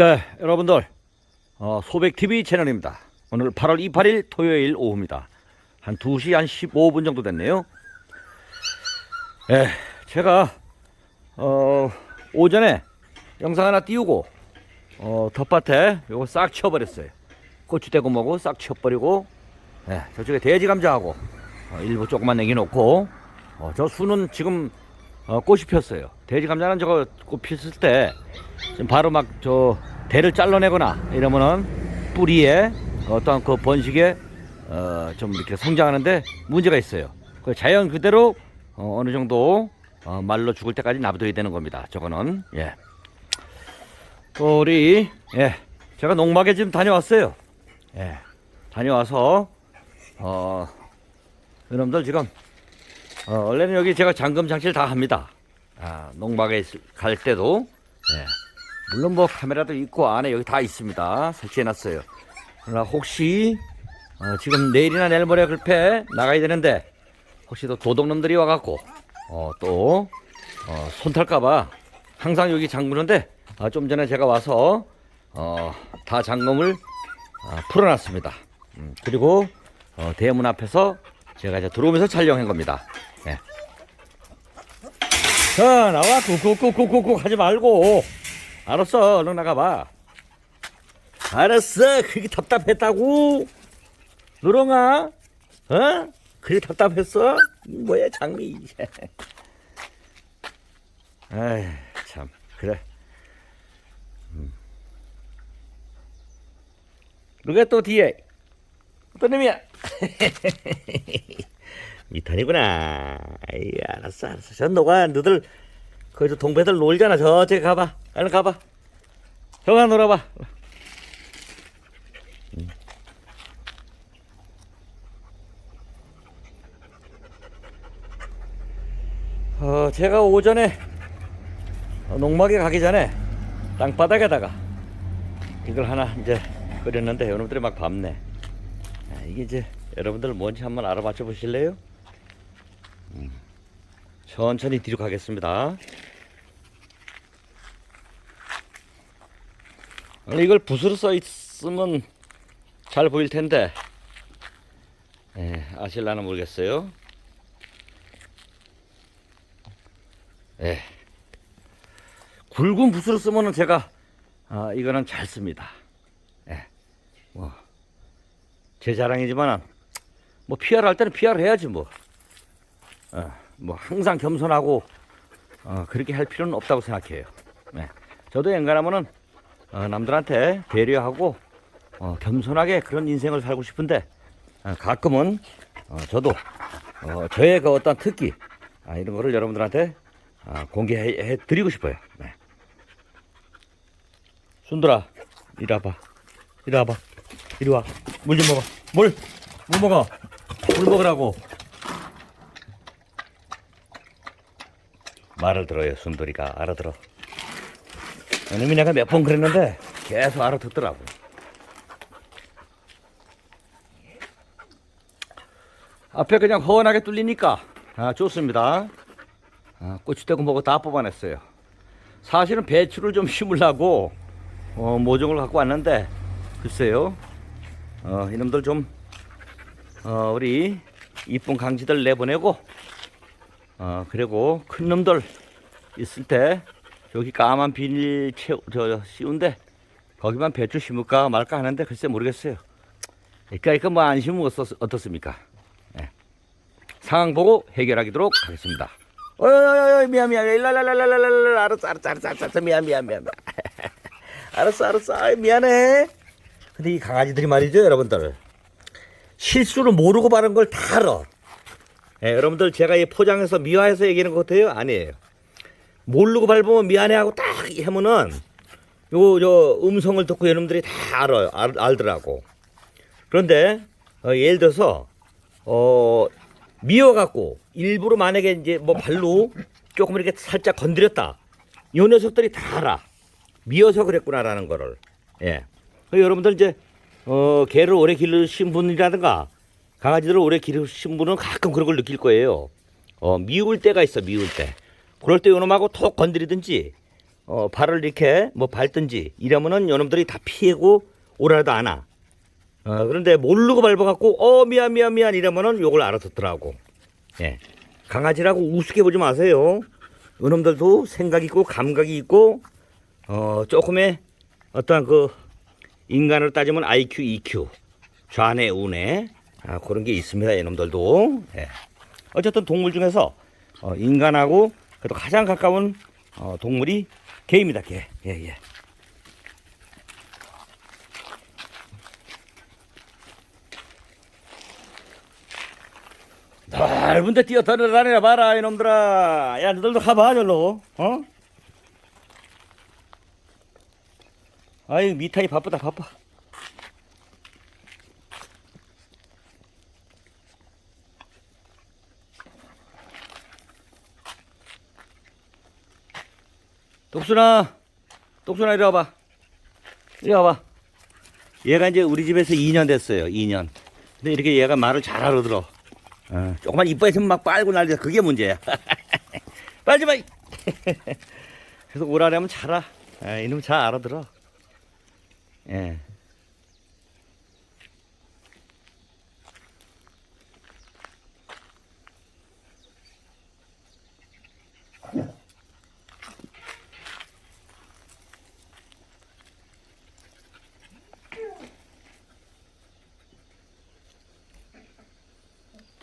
네, 여러분들 어, 소백TV 채널입니다. 오늘 8월 28일 토요일 오후입니다. 한 2시 한 15분 정도 됐네요. 예, 제가 어, 오전에 영상 하나 띄우고 어, 텃밭에 요거 싹 치워버렸어요. 고추대고 뭐고 싹 치워버리고 예, 저쪽에 돼지 감자하고 어, 일부 조금만 내겨놓고 어, 저 수는 지금 어, 꽃이 폈어요. 돼지 감자는 저거 꽃 폈을 때 바로 막 저 대를 잘라내거나 이러면은 뿌리에 어떤 그 번식에 어, 좀 이렇게 성장하는데 문제가 있어요. 그 자연 그대로 어, 어느 정도 어, 말로 죽을 때까지 놔둬야 되는 겁니다. 저거는 예. 또 우리 예 제가 농막에 지금 다녀왔어요. 예 다녀와서 어 여러분들 지금 어, 원래는 여기 제가 잠금 장치를 다 합니다. 아, 농막에 갈 때도 예. 물론 뭐 카메라도 있고 안에 여기 다 있습니다. 설치해놨어요. 그러나 혹시 어, 지금 내일이나 내일 모레 글패 나가야 되는데 혹시 또 도둑놈들이 와갖고 어, 또 어, 손탈까봐 항상 여기 잠그는데 아, 좀 전에 제가 와서 어, 다 잠금을 아, 풀어놨습니다. 음, 그리고 어, 대문 앞에서 제가 이제 들어오면서 촬영한 겁니다. 예. 자 나와. 꾹꾹꾹꾹꾹 하지 말고. 알았어 얼른 나가봐. 알았어 그게 답답했다고? 누렁아 어? 그게 답답했어? 이 뭐야 장미. 아이 참 그래. 음. 누가 또 뒤에? 어떤 놈이야 미탄이구나. 아이, 알았어, 알았어. 저 너가 너들 거기서 동배들 놀잖아. 저쪽에 가봐. 얼른 가봐. 형아 놀아봐. 음. 어, 제가 오전에 농막에 가기 전에 땅바닥에다가 이걸 하나 이제 끓였는데 여러분들이 막 밟네. 아, 이게 이제 여러분들 뭔지 한번 알아맞혀 보실래요? 음, 천천히 뒤로 가겠습니다. 이걸 붓으로 써 있으면 잘 보일 텐데, 예, 아실라나 모르겠어요. 예. 굵은 붓으로 쓰면은 제가 아, 이거는 잘 씁니다. 예. 뭐. 제 자랑이지만 뭐 PR 할 때는 PR 해야지 뭐. 어, 뭐 항상 겸손하고 어, 그렇게 할 필요는 없다고 생각해요. 네. 저도 엔간하면은 어, 남들한테 배려하고 어, 겸손하게 그런 인생을 살고 싶은데 어, 가끔은 어, 저도 어, 저의 그 어떤 특기 아, 이런 거를 여러분들한테 아, 공개해 해 드리고 싶어요. 네. 순들아 이리 와봐 이리 와봐 이리 와 물 좀 먹어 물 물 먹어 물 먹으라고 말을 들어요 순돌이가. 알아들어. 이놈이 내가 몇 번 그랬는데 계속 알아듣더라고. 앞에 그냥 허원하게 뚫리니까. 아 좋습니다. 아, 고추대고 뭐고 다 뽑아냈어요. 사실은 배추를 좀 심으려고 어, 모종을 갖고 왔는데 글쎄요. 어, 이놈들 좀 어, 우리 이쁜 강지들 내보내고 어, 그리고 큰 놈들 있을 때 여기 까만 비닐 채우 저 씌운데 거기만 배추 심을까 말까 하는데 글쎄 모르겠어요. 그러니까 이거 뭐안 심으면 어떻, 어떻습니까? 예. 상황 보고 해결하도록 하겠습니다. 어이 미안 미안 일랄랄랄랄랄랄 알았어 알았어 알았어 미안 미안 미안. 알았어 알았어 아이, 미안해. 근데 이 강아지들이 말이죠 여러분들 실수를 모르고 바른 걸 다 알아. 예, 여러분들 제가 이 포장해서 미화해서 얘기하는 것 같아요? 아니에요. 모르고 밟으면 미안해하고 딱 하면은 요, 저 음성을 듣고 여러분들이 다 알아요. 알, 알더라고. 그런데 어, 예를 들어서 어, 미워갖고 일부러 만약에 이제 뭐 발로 조금 이렇게 살짝 건드렸다. 요 녀석들이 다 알아. 미워서 그랬구나라는 거를. 예. 그 여러분들 이제 어, 개를 오래 기르신 분이라든가 강아지들을 오래 기르신 분은 가끔 그런 걸 느낄 거예요. 어, 미울 때가 있어, 미울 때. 그럴 때 요놈하고 톡 건드리든지 어, 발을 이렇게 뭐 밟든지 이러면은 요놈들이 다 피하고 오라도 안 와. 어, 그런데 모르고 밟아갖고 어 미안 미안 미안 이러면은 요걸 알아듣더라고. 예. 강아지라고 우습게 보지 마세요. 요놈들도 생각 있고 감각이 있고 어 조금의 어떠한 그 인간으로 따지면 IQ, EQ 좌뇌 우뇌 아, 그런 게 있습니다. 이놈들도. 예. 어쨌든 동물 중에서 어, 인간하고 그래도 가장 가까운 어, 동물이 개입니다. 개. 예, 예. 넓은데 뛰어 들어다니라 봐라 이놈들아 야 너들도 가봐 절로 어? 아이 미타이 바쁘다 바빠 똑순아 똑순아 이리 와봐 이리 와봐 얘가 이제 우리 집에서 2년 됐어요 2년 근데 이렇게 얘가 말을 잘 알아들어 어, 조금만 이뻐했으면 막 빨고 난리야. 그게 문제야. 빨지 마. 그래서 오라려면 자라. 아, 이놈 잘 알아들어. 예.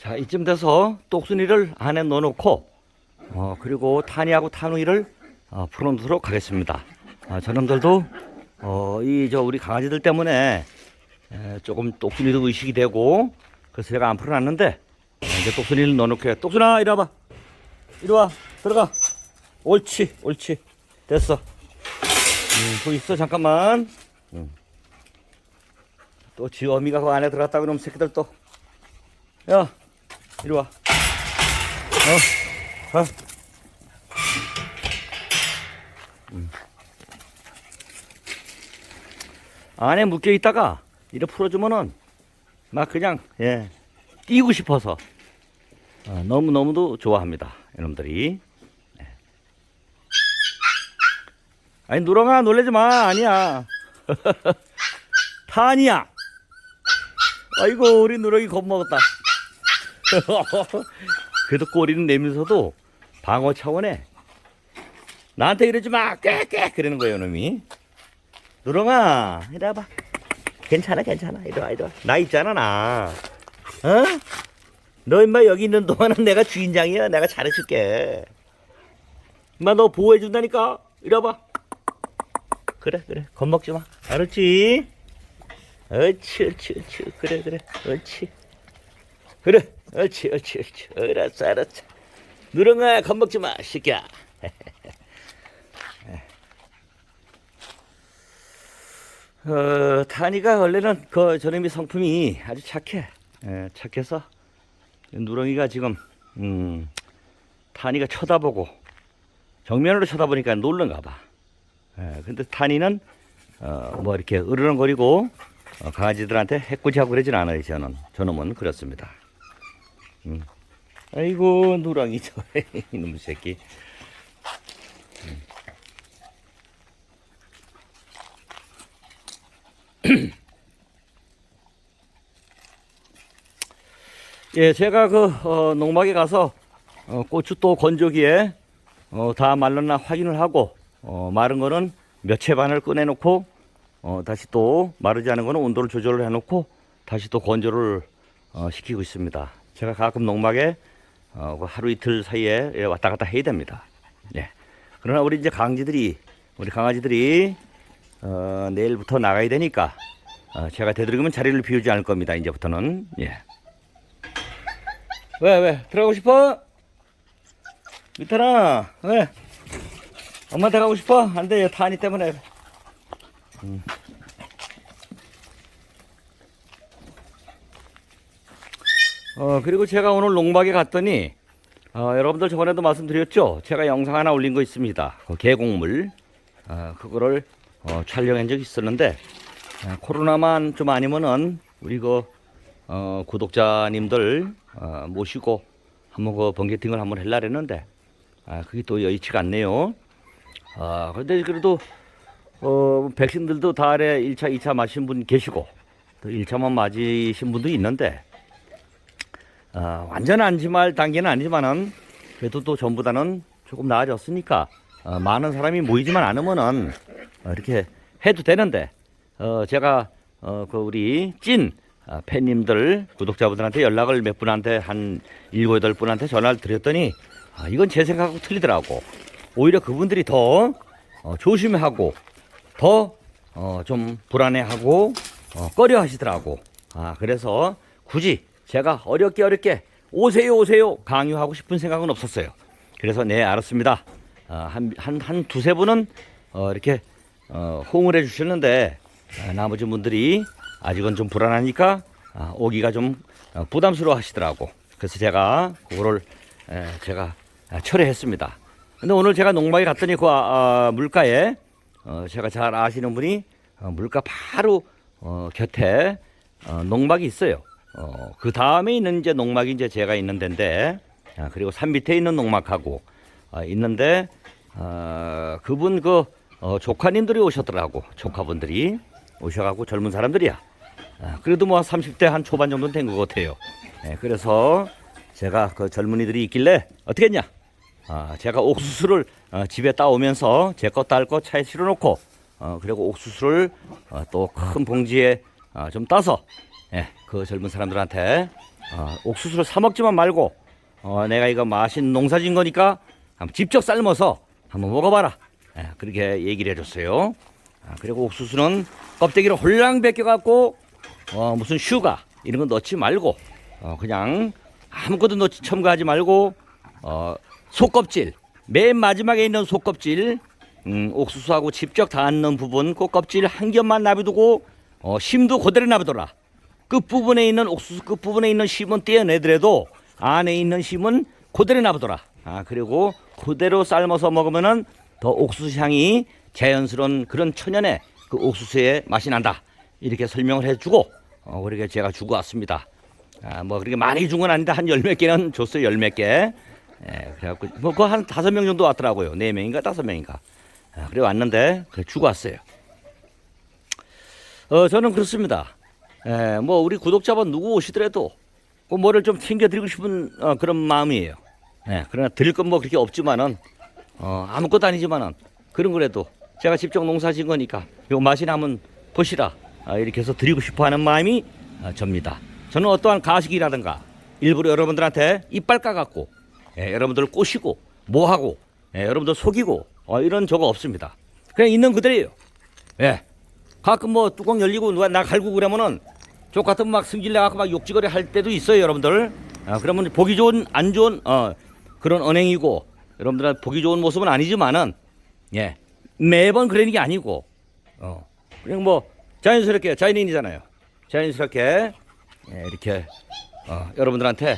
자, 이쯤 돼서 똑순이를 안에 넣어놓고, 어, 그리고 타니하고 타누이를 어, 풀어놓도록 하겠습니다. 아, 저놈들도, 어, 이, 저, 우리 강아지들 때문에 에, 조금 똑순이도 의식이 되고, 그래서 제가 안 풀어놨는데, 어, 이제 똑순이를 넣어놓게. 똑순아, 이리 와봐. 이리 와. 들어가. 옳지, 옳지. 됐어. 음, 또 있어, 잠깐만. 음. 또 지어미가 그 안에 들어갔다 그러면 새끼들 또. 야, 이리 와. 어, 가. 음. 안에 묶여 있다가 이래 풀어주면은 막 그냥 예 뛰고 싶어서 어, 너무 너무도 좋아합니다 이놈들이. 예. 아니 누렁아 놀래지 마 아니야. 타니야. 아이고 우리 누렁이 겁먹었다. 그래도 꼬리는 내면서도 방어 차원에 나한테 이러지 마, 꽥꽥 그러는 거예요, 놈이. 누렁아, 이리 와봐. 괜찮아, 괜찮아. 이리 와, 이리 와. 나 있잖아, 나. 어? 너 임마 여기 있는 동안은 내가 주인장이야. 내가 잘해줄게. 임마 너 보호해준다니까. 이리 와봐. 그래, 그래. 겁먹지 마. 알았지? 옳지, 옳지, 옳지. 그래, 그래. 옳지. 그래, 옳지, 옳지, 옳지. 알았어, 알았어. 누렁아, 겁먹지 마, 새끼야. 어, 타니가 원래는 그 저놈이 성품이 아주 착해. 예, 착해서 누렁이가 지금 음, 타니가 쳐다보고 정면으로 쳐다보니까 놀란가 봐. 예, 근데 타니는 어, 뭐 이렇게 으르렁거리고 어, 강아지들한테 해코지하고 그러진 않아요. 저는 저놈은 그렇습니다. 음. 아이고 누렁이 저 이놈 새끼. 예, 제가 그 어, 농막에 가서 어, 고추 또 건조기에 어, 다 말랐나 확인을 하고 어, 마른 거는 몇 채 반을 꺼내놓고 어, 다시 또 마르지 않은 거는 온도를 조절을 해놓고 다시 또 건조를 어, 시키고 있습니다. 제가 가끔 농막에 어, 그 하루 이틀 사이에 예, 왔다 갔다 해야 됩니다. 예. 그러나 우리 이제 강지들이 우리 강아지들이 어, 내일부터 나가야 되니까 어, 제가 되도록이면 자리를 비우지 않을 겁니다. 이제부터는 예. 왜 왜 들어가고 싶어? 밑에나 왜? 엄마한테 가고 싶어? 안 돼, 타니 때문에. 음. 어, 그리고 제가 오늘 농막에 갔더니, 어, 여러분들 저번에도 말씀드렸죠? 제가 영상 하나 올린 거 있습니다. 그 계곡물. 어, 그거를 어, 촬영한 적이 있었는데, 어, 코로나만 좀 아니면은, 우리 그, 어, 구독자님들 어, 모시고 한번 그 번개팅을 한번 하려 했는데, 아, 그게 또 여의치가 않네요. 아, 근데 그래도 어, 백신들도 달에 1차, 2차 맞으신 분 계시고 또 1차만 맞으신 분도 있는데 아, 완전 안심할 단계는 아니지만은 그래도 또 전보다는 조금 나아졌으니까 어, 많은 사람이 모이지만 않으면은 어, 이렇게 해도 되는데 어, 제가 어, 그 우리 찐 아, 팬님들 구독자분들한테 연락을 몇 분한테 한 일곱 여덟 분한테 전화를 드렸더니 아, 이건 제 생각하고 틀리더라고. 오히려 그분들이 더 어, 조심하고 더 어, 좀 불안해하고 어, 꺼려 하시더라고. 아, 그래서 굳이 제가 어렵게 어렵게 오세요 오세요 강요하고 싶은 생각은 없었어요. 그래서 네 알았습니다. 아, 한, 한, 한 두세 분은 어, 이렇게 어, 호응을 해 주셨는데 아, 나머지 분들이 아직은 좀 불안하니까 아, 오기가 좀 어, 부담스러워 하시더라고. 그래서 제가 그거를 에, 제가 아, 철회했습니다. 근데 오늘 제가 농막에 갔더니 그 아, 아, 물가에 어, 제가 잘 아시는 분이 어, 물가 바로 어, 곁에 어, 농막이 있어요. 어, 그 다음에 있는 이제 농막이 이제 제가 있는 데인데 아, 그리고 산 밑에 있는 농막하고 아, 있는데 아, 그분 그 어, 조카님들이 오셨더라고 조카분들이 오셔갖고 젊은 사람들이야. 아, 그래도 뭐 30대 한 초반 정도는 된 것 같아요. 예, 그래서 제가 그 젊은이들이 있길래 어떻게 했냐? 아, 제가 옥수수를 어, 집에 따오면서 제거딸거 차에 실어놓고 어, 그리고 옥수수를 어, 또 큰 봉지에 어, 좀 따서 예, 그 젊은 사람들한테 어, 옥수수를 사 먹지만 말고 어, 내가 이거 맛있는 농사진 거니까 한번 직접 삶아서 한번 먹어봐라. 예, 그렇게 얘기를 해줬어요. 아, 그리고 옥수수는 껍데기를 홀랑 벗겨갖고 어, 무슨 슈가 이런 거 넣지 말고 어, 그냥 아무것도 넣지 첨가하지 말고 어, 속껍질 맨 마지막에 있는 속껍질 음, 옥수수하고 직접 닿는 부분 그 껍질 한 겹만 놔두고 어, 심도 그대로 놔두더라. 끝 부분에 있는 옥수수 끝 부분에 있는 심은 떼어내더라도 안에 있는 심은 그대로 놔두더라. 아 그리고 그대로 삶아서 먹으면은 더 옥수수 향이 자연스러운 그런 천연의 그 옥수수의 맛이 난다. 이렇게 설명을 해주고 어, 그렇게 제가 주고 왔습니다. 아, 뭐 그렇게 많이 준 건 아닌데 한 열 몇 개는 줬어요. 열 몇 개. 예, 그래갖고 뭐 그 한 다섯 명 정도 왔더라고요. 네 명인가 다섯 명인가. 아, 그래 왔는데 그래 주고 왔어요. 어, 저는 그렇습니다. 예, 뭐 우리 구독자분 누구 오시더라도 그 뭐를 좀 챙겨드리고 싶은 어, 그런 마음이에요. 예, 그러나 드릴 건 뭐 그렇게 없지만은 어, 아무것도 아니지만은 그런 거라도 제가 직접 농사진 거니까 요 맛이나 한번 보시라 아, 이렇게 해서 드리고 싶어하는 마음이 아, 접니다. 저는 어떠한 가식이라든가 일부러 여러분들한테 이빨 까갖고 예, 여러분들을 꼬시고 뭐하고 예, 여러분들 속이고 어, 이런 저거 없습니다. 그냥 있는 그대로예요. 예. 가끔 뭐 뚜껑 열리고 누가 나 갈고 그러면은 족 같은 막 승질 내 갖고 막 욕지거리 할 때도 있어요, 여러분들. 아, 그러면 보기 좋은 안 좋은 어, 그런 언행이고 여러분들은 보기 좋은 모습은 아니지만은 예 매번 그러는 게 아니고 어 그냥 뭐 자연스럽게 자연인이잖아요. 자연스럽게 예, 이렇게 어, 여러분들한테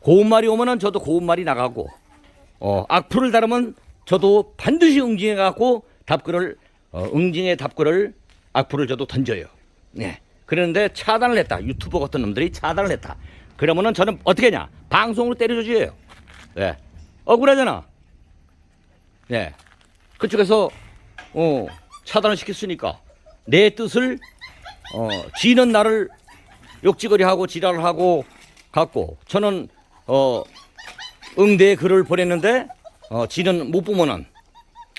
고운 말이 오면은 저도 고운 말이 나가고 어, 악플을 달으면 저도 반드시 응징해 갖고 답글을 어, 응징의 답글을 악플을 저도 던져요. 네. 그런데 차단을 했다. 유튜버 같은 놈들이 차단을 했다. 그러면은 저는 어떻게 하냐? 방송으로 때려줘줘요. 예. 억울하잖아. 예. 그쪽에서 어, 차단을 시켰으니까 내 뜻을 어, 지는 나를 욕지거리 하고 지랄을 하고 갖고 저는 어, 응대의 글을 보냈는데 어, 지는 못 보면은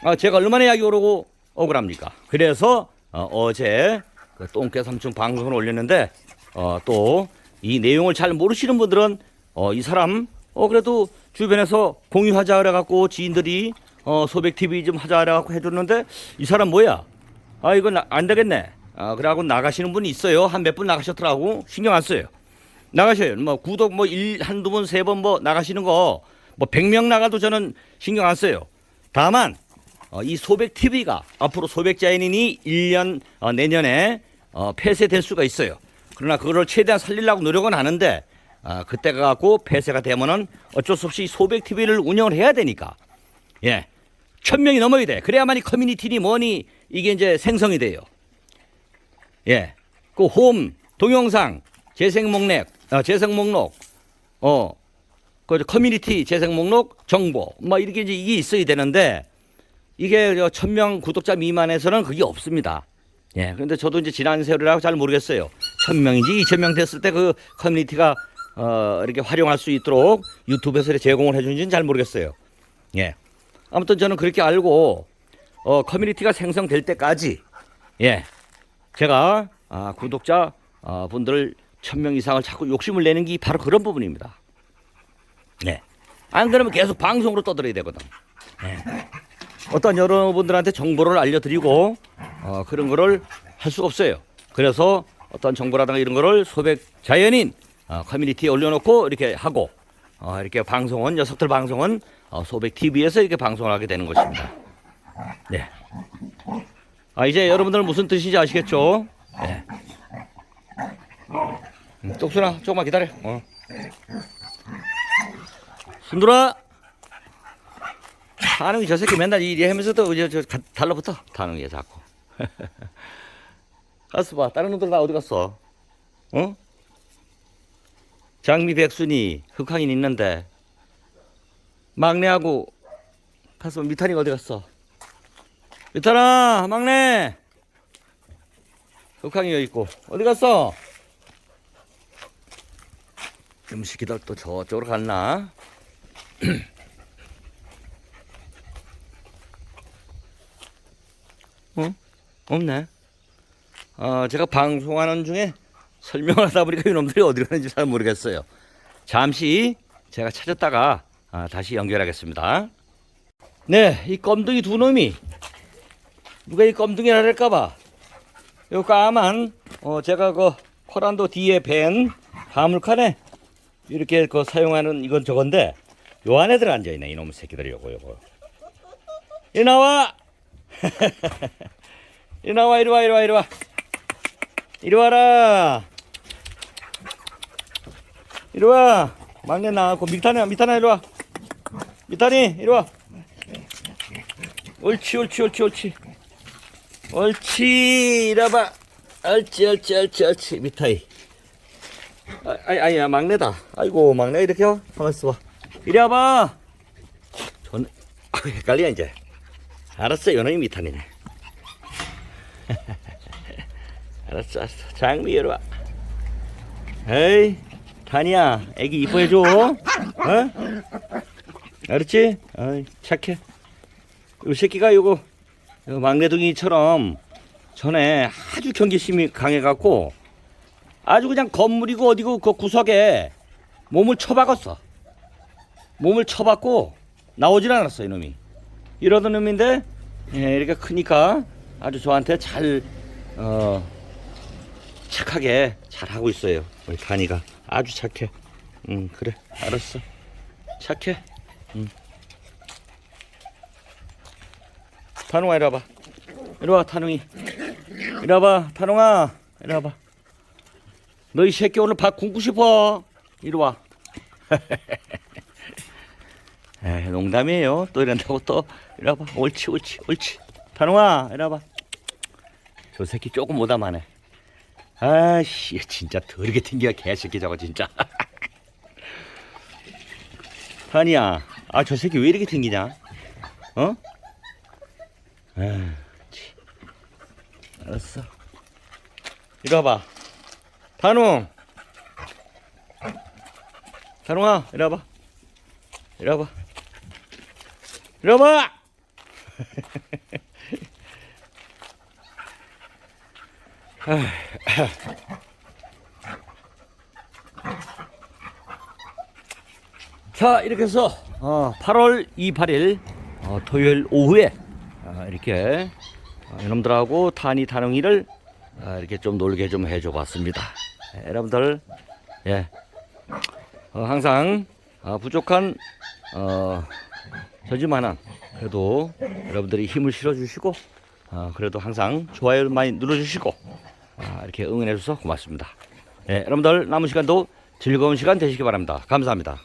아, 제가 얼마나 약이 오르고 억울합니까? 그래서 어, 제그 똥개 삼촌 방송을 올렸는데 어, 또 이 내용을 잘 모르시는 분들은 어, 이 사람 어, 그래도 주변에서 공유하자 그래갖고 지인들이 어, 소백 TV 좀 하자 그래갖고 해줬는데 이 사람 뭐야? 아 이건 나- 안 되겠네. 아 그래갖고 나가시는 분이 있어요. 한 몇 분 나가셨더라고. 신경 안 써요. 나가셔요. 뭐 구독 뭐 일 한두 번 세 번 뭐 나가시는 거뭐 100명 나가도 저는 신경 안 써요. 다만 어, 이 소백 TV가 앞으로 소백 자연인이 1년 어, 내년에 어, 폐쇄될 수가 있어요. 그러나 그거를 최대한 살리려고 노력은 하는데 아, 그때가 갖고 폐쇄가 되면은 어쩔 수 없이 소백 TV를 운영을 해야 되니까 예. 천 명이 넘어야 돼. 그래야만이 커뮤니티니 뭐니 이게 이제 생성이 돼요. 예. 그 홈, 동영상, 재생 목록, 어, 재생 목록, 어, 그 커뮤니티 재생 목록, 정보, 뭐 이렇게 이제 이게 있어야 되는데 이게 저 1000명 구독자 미만에서는 그게 없습니다. 예. 그런데 저도 이제 지난 세월이라고 잘 모르겠어요. 1000명인지 2000명 됐을 때 그 커뮤니티가 어, 이렇게 활용할 수 있도록 유튜브에서 제공을 해주는지는 잘 모르겠어요. 예. 아무튼 저는 그렇게 알고 어, 커뮤니티가 생성될 때까지 예. 제가 아, 구독자 어, 분들 1000명 이상을 자꾸 욕심을 내는 게 바로 그런 부분입니다. 네. 안 그러면 계속 방송으로 떠들어야 되거든. 네. 어떤 여러분들한테 정보를 알려드리고 어, 그런 거를 할 수가 없어요. 그래서 어떤 정보라든가 이런 거를 소백 자연인 어, 커뮤니티에 올려놓고 이렇게 하고 어, 이렇게 방송은 녀석들 방송은 어, 소백 TV에서 이렇게 방송을 하게 되는 것입니다. 네. 아 이제 여러분들 무슨 뜻인지 아시겠죠? 네. 음, 똑순아 조금만 기다려. 어. 순돌아. 타능이 저 새끼 맨날 이리 하면서도 이제 저 가- 달라붙어 타능이 자꾸. 가서 봐. 다른 놈들 다 어디 갔어? 어? 장미 백순이 흑황인 있는데 막내하고 가서 미탄이가 어디 갔어? 미탄아 막내 흑황이 여기 있고 어디 갔어? 음식이들 또 저쪽으로 갔나? 없네. 어, 제가 방송하는 중에 설명을 하다 보니까 이놈들이 어디 가는지 잘 모르겠어요. 잠시 제가 찾았다가 아, 다시 연결하겠습니다. 네, 이 껌둥이 두 놈이 누가 이 껌둥이라 할까봐 요 까만 어, 제가 그 코란도 뒤에 밴 화물칸에 이렇게 그 사용하는 이건 저건데 요 안에 들어 앉아 있네 이놈의 새끼들이 요거 요거 이리 나와 이리 나와 이리 와 이리 와 이리 와. 이리 와라. 이리 와. 막내 나왔고 미타네 미타나 이리 와. 미타니 이리 와. 옳지 옳지 옳지 옳지. 옳지 이리 와봐. 옳지 옳지 옳지 옳지. 미타이. 아, 아니 아니야 막내다. 아이고 막내 이렇게 와. 가만 있어 봐. 이리 와봐. 전 아, 헷갈려 이제. 알았어 연놈이 미탄이네 알았어 알았어 장미 와 에이 탄이야 애기 이뻐해줘 어? 알았지? 어이 착해 요 새끼가 요거 요 막내둥이처럼 전에 아주 경계심이 강해갖고 아주 그냥 건물이고 어디고 그 구석에 몸을 쳐박았어. 몸을 쳐박고 나오질 않았어 이놈이. 이러던 놈인데 예, 이렇게 크니까 아주 저한테 잘 어, 착하게 잘 하고 있어요. 우리 다니가 아주 착해. 응 그래 알았어. 착해. 응. 타농아 이리 와봐. 이리 와 타농이. 이리 와봐 타농아 이리 와봐. 너 이 새끼 오늘 밥 굶고 싶어. 이리 와. 에이, 농담이에요. 또 이런다고 또 이리 와봐. 옳지, 옳지, 옳지. 단웅아, 이리 와봐. 저 새끼 조금 오다마네. 아씨, 진짜 더럽게 튕겨 개새끼 저거 진짜. 아니야. 아, 저 새끼 왜 이렇게 튕기냐? 어? 아, 치. 알았어. 이리 와봐. 단웅. 단웅아, 이리 와봐. 이리 와봐. 이리 와봐! 자, 이렇게 해서 어, 8월 28일 어, 토요일 오후에 어, 이렇게 어, 이놈들하고 탄이 단웅이를 어, 이렇게 좀 놀게 좀 해줘 봤습니다. 예, 여러분들, 예, 어, 항상 어, 부족한 어, 저지만한 그래도 여러분들이 힘을 실어주시고 어, 그래도 항상 좋아요 많이 눌러주시고 아, 이렇게 응원해 주셔서 고맙습니다. 예, 여러분들 남은 시간도 즐거운 시간 되시기 바랍니다. 감사합니다.